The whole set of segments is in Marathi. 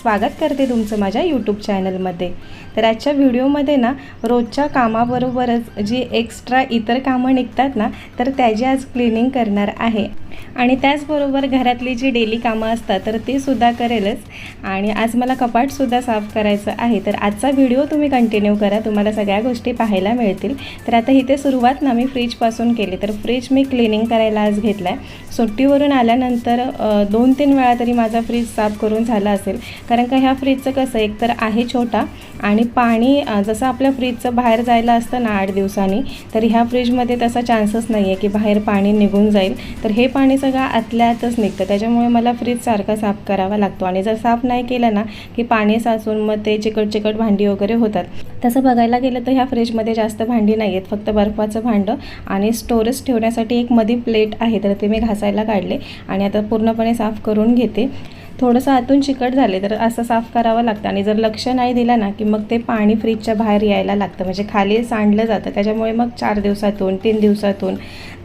स्वागत करते तुमचं माझ्या यूट्यूब चॅनलमध्ये तर आजच्या व्हिडिओमध्ये ना रोजच्या कामाबरोबरच जी एक्स्ट्रा इतर कामं निघतात ना तर त्याची आज क्लिनिंग करणार आहे. आणि त्याचबरोबर घरातली जी डेली कामं असतात तर ती सुद्धा करेलच. आणि आज मला कपाटसुद्धा साफ करायचं आहे. तर आजचा व्हिडिओ तुम्ही कंटिन्यू करा तुम्हाला सगळ्या गोष्टी पाहायला मिळतील. तर आता इथे सुरुवात ना मी फ्रीजपासून केली. तर फ्रीज मी क्लिनिंग करायला आज घेतला आहे सुट्टीवरून आल्यानंतर दोन तीन वेळा तरी माझा फ्रीज साफ करून झाला असेल. कारण कारण का ह्या फ्रीजचं कसं एक तर आहे छोटा आणि पाणी जसं आपल्या फ्रीजचं बाहेर जायला असतं ना आठ दिवसांनी तर ह्या फ्रीजमध्ये तसा चान्सच नाही आहे की बाहेर पाणी निघून जाईल. तर हे पाणी सगळं आतल्या आतच निघतं. त्याच्यामुळे मला फ्रीज सारखा साफ करावा लागतो. आणि जर साफ नाही केलं ना की पाणी साचून मग ते चिकट चिकट भांडी वगैरे होतात. तसं बघायला गेलं तर ह्या फ्रीजमध्ये जास्त भांडी नाही आहेत. फक्त बर्फाचं भांडं आणि स्टोरेज ठेवण्यासाठी एक मधी प्लेट आहे तर ते मी घासायला काढले आणि आता पूर्णपणे साफ करून घेते. थोडंसं आतून चिकट झाले तर असं साफ करावं लागतं. आणि जर लक्ष नाही दिलं ना की मग ते पाणी फ्रीजच्या बाहेर यायला लागतं. म्हणजे खाली सांडलं जातं. त्याच्यामुळे मग चार दिवसातून तीन दिवसातून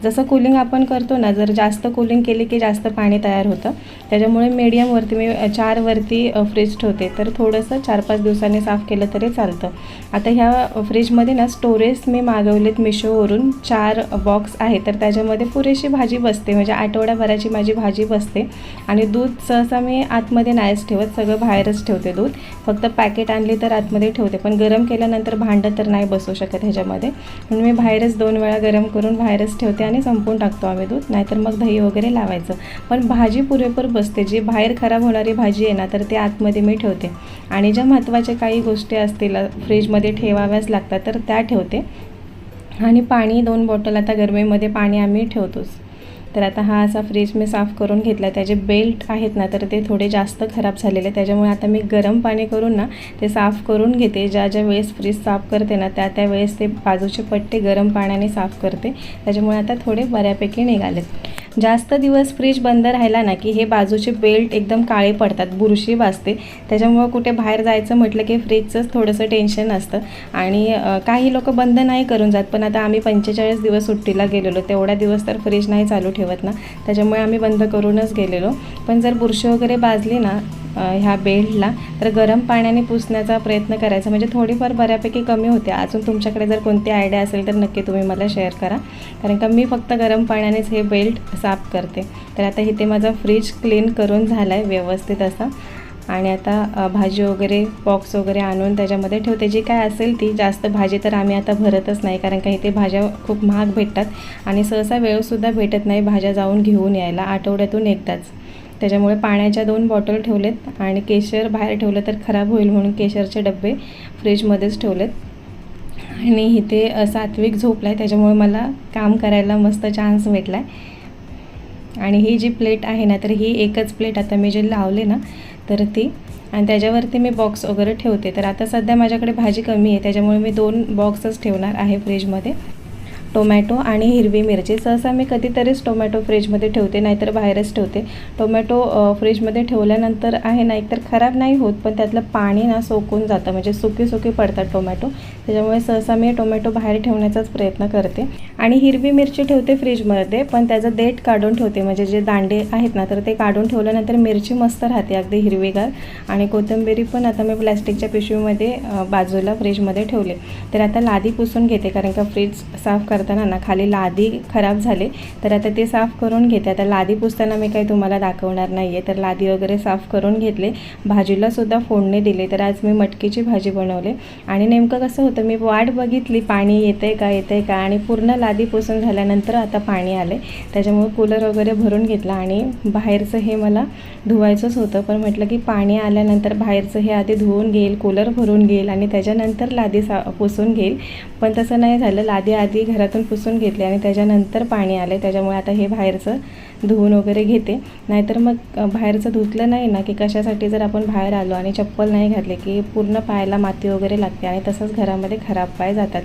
जसं कूलिंग आपण करतो ना जर जास्त कूलिंग केली की जास्त पाणी तयार होतं. त्याच्यामुळे मीडियमवरती मी चारवरती फ्रीज ठेवते. तर थोडंसं चार पाच दिवसांनी साफ केलं तरी चालतं. आता ह्या फ्रीजमध्ये ना स्टोरेज मी मागवलेत मिशोवरून चार बॉक्स आहे तर त्याच्यामध्ये पुरेशी भाजी बसते. म्हणजे आठवड्याभराची माझी भाजी बसते. आणि दूध सहसा मी आतमध्ये नाहीच ठेवत सगळं बाहेरच ठेवते दूध. फक्त पॅकेट आणले तर आतमध्ये ठेवते. पण गरम केल्यानंतर भांडं तर नाही बसू शकत ह्याच्यामध्ये. म्हणून मी बाहेरच दोन वेळा गरम करून बाहेरच ठेवते आणि संपून टाकतो आम्ही दूध. नाहीतर मग दही वगैरे लावायचं. पण भाजी पुरेपूर बसते. जी बाहेर खराब होणारी भाजी आहे ना तर ते आतमध्ये मी ठेवते. आणि ज्या महत्त्वाच्या काही गोष्टी असतील फ्रीजमध्ये ठेवाव्याच लागतात तर त्या ठेवते. आणि पाणी दोन बॉटल आता गरमीमध्ये पाणी आम्ही ठेवतोच. तर आता हा असा फ्रीज मी साफ करून घेतला त्याचे बेल्ट आहेत ना तर ते थोडे जास्त खराब झालेले त्याच्यामुळे आता मी गरम पाणी करून ना ते साफ करून घेते. ज्या ज्या वेळेस फ्रीज साफ करते ना त्या त्या वेळेस ते बाजूचे पट्टे गरम पाण्याने साफ करते. त्याच्यामुळे आता थोडे बऱ्यापैकी निघालेत. जास्त दिवस फ्रीज बंद राहिला ना की हे बाजूचे बेल्ट एकदम काळे पडतात बुरशी वाजते त्याच्यामुळं कुठे बाहेर जायचं म्हटलं की फ्रीजचंच थोडंसं टेन्शन असतं. आणि काही लोक बंद नाही करून जात पण आता आम्ही पंचेचाळीस दिवस सुट्टीला गेलेलो. तेवढ्या दिवस तर फ्रीज नाही चालू ठेवत ना. त्याच्यामुळे आम्ही बंद करूनच गेलेलो. पण जर बुरशी वगैरे बाजली ना ह्या बेल्टला. तर गरम पाण्याने पुसण्याचा प्रयत्न करायचा. म्हणजे थोडीफार बऱ्यापैकी कमी होते. अजून तुमच्याकडे जर कोणती आयडिया असेल तर नक्की तुम्ही मला शेअर करा. कारण का मी फक्त गरम पाण्यानेच हे बेल्ट साफ करते. तर आता इथे माझा फ्रीज क्लीन करून झाला आहे व्यवस्थित असा. आणि आता भाजी वगैरे बॉक्स वगैरे आणून त्याच्यामध्ये ठेवते. जी काय असेल ती. जास्त भाजी तर आम्ही आता भरतच नाही. कारण का इथे भाज्या खूप महाग भेटतात. आणि सहसा वेळसुद्धा भेटत नाही भाज्या जाऊन घेऊन यायला. आठवड्यातून एकदाच. त्याच्यामुळे पाण्याच्या दोन बॉटल ठेवलेत आणि केशर बाहेर ठेवलं तर खराब होईल म्हणून केशरचे डबे फ्रीजमध्येच ठेवलेत. आणि इथे सात्विक झोपला आहे त्याच्यामुळे मला काम करायला मस्त चान्स भेटला आहे आणि ही जी प्लेट आहे ना तर ही एकच प्लेट आता मी जे लावले ना तर ती आणि त्याच्यावरती मी बॉक्स वगैरे ठेवते. तर आता सध्या माझ्याकडे भाजी कमी आहे त्याच्यामुळे मी दोन बॉक्सच ठेवणार आहे फ्रीजमध्ये. टोमॅटो आणि हिरवी मिरची. सहसा मी कधीतरीच टोमॅटो फ्रीजमध्ये ठेवते नाहीतर बाहेरच ठेवते. टोमॅटो फ्रीजमध्ये ठेवल्यानंतर आहे ना एकतर खराब नाही होत पण त्यातलं पाणी ना सोकून जातं म्हणजे सुकी सुकी पडतात टोमॅटो. त्याच्यामुळे सहसा मी टोमॅटो बाहेर ठेवण्याचाच प्रयत्न करते. आणि हिरवी मिरची ठेवते फ्रीजमध्ये पण त्याचं देठ काढून ठेवते म्हणजे जे दांडे आहेत ना तर ते काढून ठेवल्यानंतर मिरची मस्त राहते अगदी हिरवीगार. आणि कोथिंबिरी पण आता मी प्लॅस्टिकच्या पिशवीमध्ये बाजूला फ्रीजमध्ये ठेवले. तर आता लादी पुसून घेते कारण का फ्रीज साफ करताना ना खाली लादी खराब झाले तर आता ते साफ करून घेते. आता लादी पुसताना मी काही तुम्हाला दाखवणार नाही आहे तर लादी वगैरे साफ करून घेतले. भाजीलासुद्धा फोडणे दिले तर आज मी मटकीची भाजी बनवले. आणि नेमकं कसं होतं मी वाट बघितली पाणी येतंय का येतंय का? आणि पूर्ण लादी पुसून झाल्यानंतर आता पाणी आले त्याच्यामुळे कूलर वगैरे भरून घेतला आणि बाहेरचं हे मला धुवायचंच होतं. पण म्हटलं की पाणी आल्यानंतर बाहेरचं हे आधी धुवून घेईल कूलर भरून घेईल आणि त्याच्यानंतर लादी सा पुसून घेईल. पण तसं नाही झालं. लादी आधी घरात घरातून पुसून घेतले आणि त्याच्यानंतर पाणी आले त्याच्यामुळे आता हे बाहेरचं धुवून वगैरे घेते. नाहीतर मग बाहेरचं धुतलं नाही ना की कशासाठी जर आपण बाहेर आलो आणि चप्पल नाही घातले की पूर्ण पायाला माती वगैरे लागते आणि तसंच घरामध्ये खराब पाय जातात.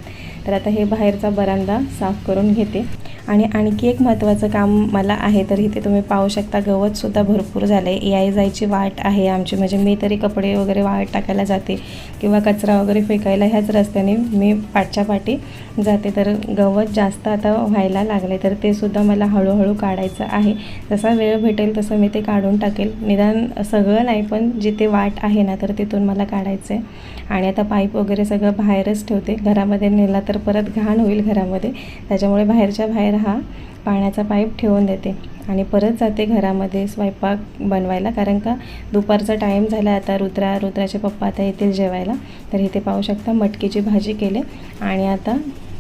तर आता हे बाहेरचा बरांदा साफ करून घेते. आणि आणखी एक महत्त्वाचं काम मला आहे तर इथे तुम्ही पाहू शकता गवतसुद्धा भरपूर झालं आहे याय जायची वाट आहे आमची. म्हणजे मी तरी कपडे वगैरे वाट टाकायला जाते किंवा कचरा वगैरे फेकायला ह्याच रस्त्याने मी पाठच्या पाठी जाते. तर गवत जास्त आता व्हायला लागले तर ते सुद्धा मला हळूहळू काढायचं आहे. जसा वेळ भेटेल तसं मी ते काढून टाकेल. निदान सगळं नाही पण जिथे वाट आहे ना तर तिथून मला काढायचं आहे आणि आता पाईप वगैरे सगळं बाहेरच ठेवते. घरामध्ये नेला तर परत घाण होईल घरामध्ये. त्याच्यामुळे बाहेरच्या बाहेर हा पाण्याचा पाईप ठेवून देते. आणि परत जाते घरामध्ये स्वयंपाक बनवायला. कारण का दुपारचा टाईम झाला आता रुद्रा रुद्राचे पप्पा आता येतील जेवायला. तर इथे पाहू शकता मटकीची भाजी केले. आणि आता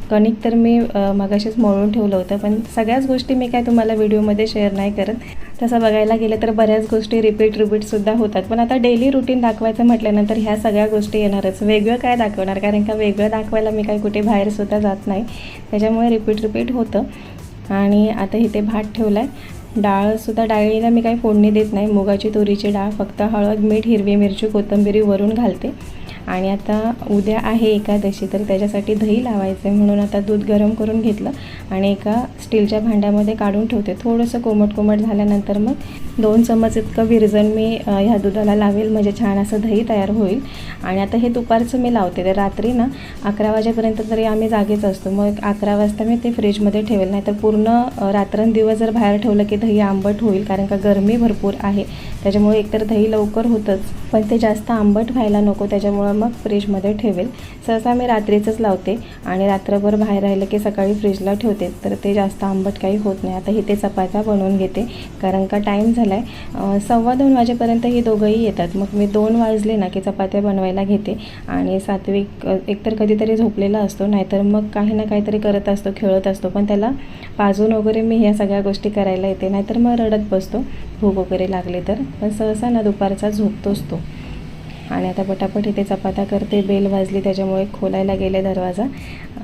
कणिक तर मी मगाशीच मळून ठेवलं होतं. पण सगळ्याच गोष्टी मी काय तुम्हाला व्हिडिओमध्ये शेअर नाही करत. तसं बघायला गेलं तर बऱ्याच गोष्टी रिपीट रिपीटसुद्धा होतात. पण आता डेली रुटीन दाखवायचं म्हटल्यानंतर ह्या सगळ्या गोष्टी येणारच. वेगळं काय दाखवणार? कारण का वेगळं दाखवायला मी काही कुठे बाहेरसुद्धा जात नाही. त्याच्यामुळे रिपीट रिपीट होतं. आणि आता इथे भात ठेवला आहे डाळसुद्धा डाळीला मी काही फोडणी देत नाही. मुगाची तुरीची डाळ फक्त हळद मीठ हिरवी मिरची कोथंबिरी वरून घालते. आणि आता उद्या आहे एकादशी तर त्याच्यासाठी दही लावायचं आहे म्हणून आता दूध गरम करून घेतलं आणि एका स्टीलच्या भांड्यामध्ये काढून ठेवते. थोडंसं कोमट कोमट झाल्यानंतर मग दोन चमच इतकं विरजण मी ह्या दुधाला लावेल. म्हणजे छान असं दही तयार होईल. आणि आता हे दुपारचं मी लावते. तर रात्री ना अकरा वाजेपर्यंत तरी आम्ही जागेच असतो. मग अकरा वाजता मी ते फ्रीजमध्ये ठेवेल. नाही तर पूर्ण रात्रंदिवस जर बाहेर ठेवलं की दही आंबट होईल कारण का गरमी भरपूर आहे. त्याच्यामुळे एकतर दही लवकर होतंच. पण ते जास्त आंबट व्हायला नको. त्याच्यामुळं मग फ्रीजमध्ये ठेवेल. सहसा मी रात्रीचंच लावते. आणि रात्रभर बाहेर राहिलं की सकाळी फ्रीजला ठेवते. तर ते जास्त आंबट काही होत नाही. आता इथे चपात्या बनवून घेते. कारण का टाईम झाला आहे सव्वा दोन वाजेपर्यंत हे दोघंही येतात. मग मी दोन वाजले ना की चपात्या बनवायला घेते आणि सात्विक एकतर कधीतरी झोपलेला असतो नाहीतर मग काही ना काहीतरी करत असतो खेळत असतो. पण त्याला पाजून वगैरे मी ह्या सगळ्या गोष्टी करायला येते. नाहीतर मग रडत बसतो. भूक वगैरे लागले तर. पण सहसा ना दुपारचा झोपतोच तो. आणि आता पटापट इथे चपात्या करते. बेल वाजली त्याच्यामुळे खोलायला गेले दरवाजा.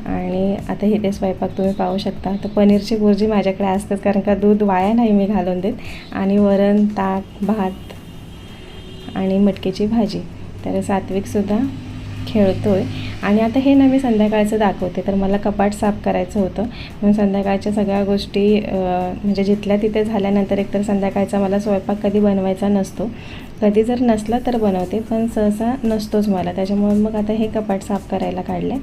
आणि आता इथे स्वयंपाक तुम्ही पाहू शकता. तर पनीरची भुर्जी माझ्याकडे असतात कारण का दूध वाया नाही मी घालून देत. आणि वरण ताक भात आणि मटकीची भाजी. तर सात्विकसुद्धा खेळतो आहे आणि आता हे ना मी संध्याकाळचं दाखवते तर मला कपाट साफ करायचं होतं. म्हणून संध्याकाळच्या सगळ्या गोष्टी म्हणजे जिथल्या तिथे झाल्यानंतर एकतर संध्याकाळचा मला स्वयंपाक कधी बनवायचा नसतो. कधी जर नसला तर बनवते पण सहसा नसतोच मला. त्याच्यामुळे मग आता हे कपाट साफ करायला काढलं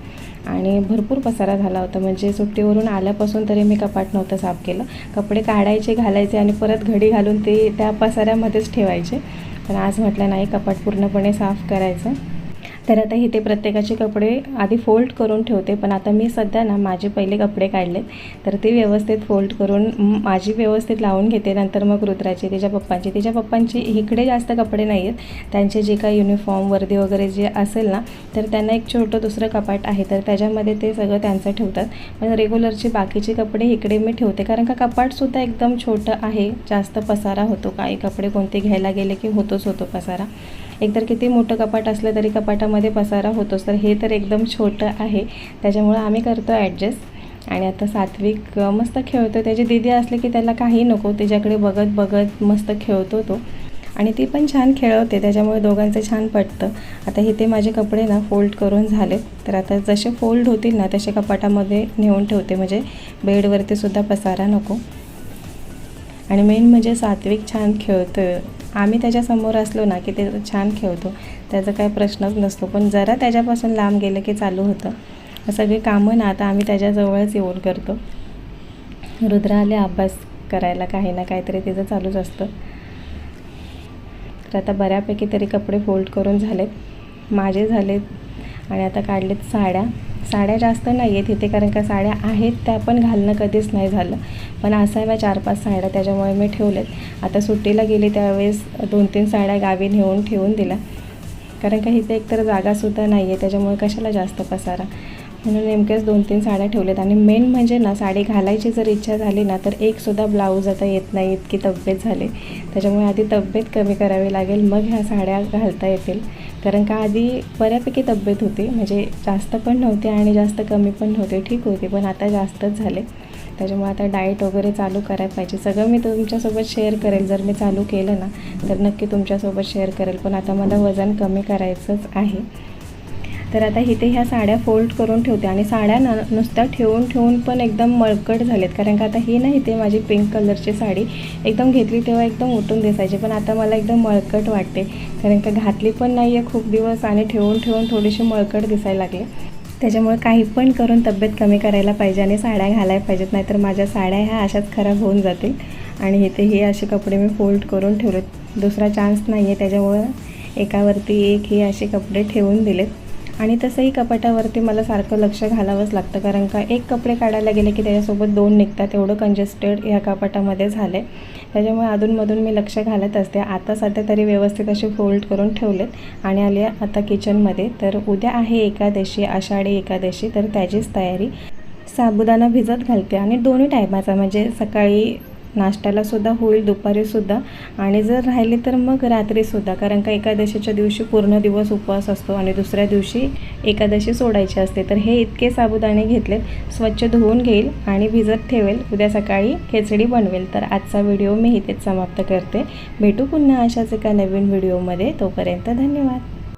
आणि भरपूर पसारा झाला होता. म्हणजे सुट्टीवरून आल्यापासून तरी मी कपाट नव्हतं साफ केलं. कपडे काढायचे घालायचे आणि परत घडी घालून ते त्या पसाऱ्यामध्येच ठेवायचे. पण आज म्हटलं नाही कपाट पूर्णपणे साफ करायचं. तर आता इथे प्रत्येकाचे कपडे आधी फोल्ड करून ठेवते पण आता मी सध्या ना माझे पहिले कपडे काढले तर ते व्यवस्थित फोल्ड करून माझी व्यवस्थित लावून घेते. नंतर मग रुद्राची तिच्या पप्पांची. तिच्या पप्पांची इकडे जास्त कपडे नाही आहेत त्यांचे जे काही युनिफॉर्म वर्दी वगैरे जे असेल ना तर त्यांना एक छोटं दुसरं कपाट आहे. तर त्याच्यामध्ये ते सगळं त्यांचं ठेवतात. पण रेग्युलरचे बाकीचे कपडे इकडे मी ठेवते. कारण का कपाटसुद्धा एकदम छोटं आहे. जास्त पसारा होतो काही कपडे कोणते घ्यायला गेले की होतोच होतो पसारा. एकतर किती मोठं कपाट असलं तरी कपाटा कपाटामध्ये पसारा होतोच तर हे तर एकदम छोटं आहे. त्याच्यामुळं आम्ही करतो ॲडजस्ट आणि आता सात्विक मस्त खेळतो त्याची दीदी असले की त्याला काही नको त्याच्याकडे बघत बघत मस्त खेळतो तो. आणि ती पण छान खेळवते त्याच्यामुळे दोघांचं छान पटतं. आता इथे माझे कपडे ना फोल्ड करून झाले. तर आता जसे फोल्ड होतील ना तसे कपाटामध्ये नेऊन ठेवते. म्हणजे बेडवरती सुद्धा पसारा नको. आणि मेन म्हणजे सात्विक छान खेळतो आम्ही त्याच्यासमोर असलो ना की ते छान खेळतो. त्याचा काही प्रश्नच नसतो. पण जरा त्याच्यापासून लांब गेलं की चालू होतं. सगळी कामं ना आता आम्ही त्याच्याजवळच येऊन करतो. रुद्र आले अभ्यास करायला. काही ना काहीतरी तिचं चालूच असतं. तर आता बऱ्यापैकी तरी कपडे फोल्ड करून झालेत. माझे झालेत आणि आता काढलेत साड्या. साड्या जास्त नाही आहेत इथे कारण का साड्या आहेत त्या पण घालणं कधीच नाही झालं. पण असाव्या चार पाच साड्या त्याच्यामुळे मी ठेवलेत. आता सुट्टीला गेले त्यावेळेस दोन तीन साड्या गावी नेऊन ठेवून दिल्या. कारण का इथे एकतर जागासुद्धा नाही आहे त्याच्यामुळे कशाला जास्त पसारा? म्हणून नेमक्याच दोन तीन साड्या ठेवल्यात आणि मेन म्हणजे ना साडी घालायची जर इच्छा झाली ना तर एकसुद्धा ब्लाऊज आता येत नाही इतकी तब्येत झाली. त्याच्यामुळे आधी तब्येत कमी करावी लागेल मग ह्या साड्या घालता येतील. कारण का आधी बऱ्यापैकी तब्येत होती म्हणजे जास्त पण नव्हती आणि जास्त कमी पण नव्हती ठीक होती पण आता जास्तच झाले. त्याच्यामुळे आता डाएट वगैरे चालू करायला पाहिजे. सगळं मी तुमच्यासोबत शेअर करेल. जर मी चालू केलं ना तर नक्की तुमच्यासोबत शेअर करेल. पण आता मला वजन कमी करायचंच आहे. तर आता इथे ह्या साड्या फोल्ड करून ठेवते. आणि साड्या ना नुसत्या ठेवून ठेवून पण एकदम मळकट झालेत. कारण का आता ही ना इथे माझी पिंक कलरची साडी एकदम घेतली तेव्हा एकदम उठून दिसायची. पण आता मला एकदम मळकट वाटते. कारण का घातली पण नाही आहे खूप दिवस आणि ठेवून ठेवून थोडीशी मळकट दिसायला लागली. त्याच्यामुळे काही पण करून तब्येत कमी करायला पाहिजे आणि साड्या घालायला पाहिजेत नाहीतर माझ्या साड्या ह्या अशाच खराब होऊन जातील. आणि इथे हे असे कपडे मी फोल्ड करून ठेवलेत. दुसरा चान्स नाही आहे त्याच्यामुळं एकावरती एक हे असे कपडे ठेवून दिलेत. आणि तसंही कपाटावरती मला सारखं लक्ष घालावंच लागतं कारण का एक कपडे काढायला गेले की त्याच्यासोबत दोन निघतात एवढं कंजेस्टेड ह्या कपाटामध्ये झालं आहे त्याच्यामुळे अधूनमधून मी लक्ष घालत असते. आता सध्या तरी व्यवस्थित असे फोल्ड करून ठेवलेत आणि आले आता किचनमध्ये तर उद्या आहे एकादशी आषाढी एकादशी तर त्याचीच तयारी. साबुदाणा भिजत घालते आणि दोन्ही टायमाचा म्हणजे सकाळी नाश्त्यालासुद्धा होईल दुपारीसुद्धा. आणि जर राहिले तर मग रात्रीसुद्धा. कारण का एकादशीच्या दिवशी पूर्ण दिवस उपवास असतो आणि दुसऱ्या दिवशी एकादशी सोडायची असते. तर हे इतके साबुदाणे घेतलेत. स्वच्छ धुवून घेईल आणि भिजत ठेवेल. उद्या सकाळी खिचडी बनवेल. तर आजचा व्हिडिओ मी इथेच समाप्त करते. भेटू पुन्हा अशाच एका नवीन व्हिडिओमध्ये. तोपर्यंत धन्यवाद.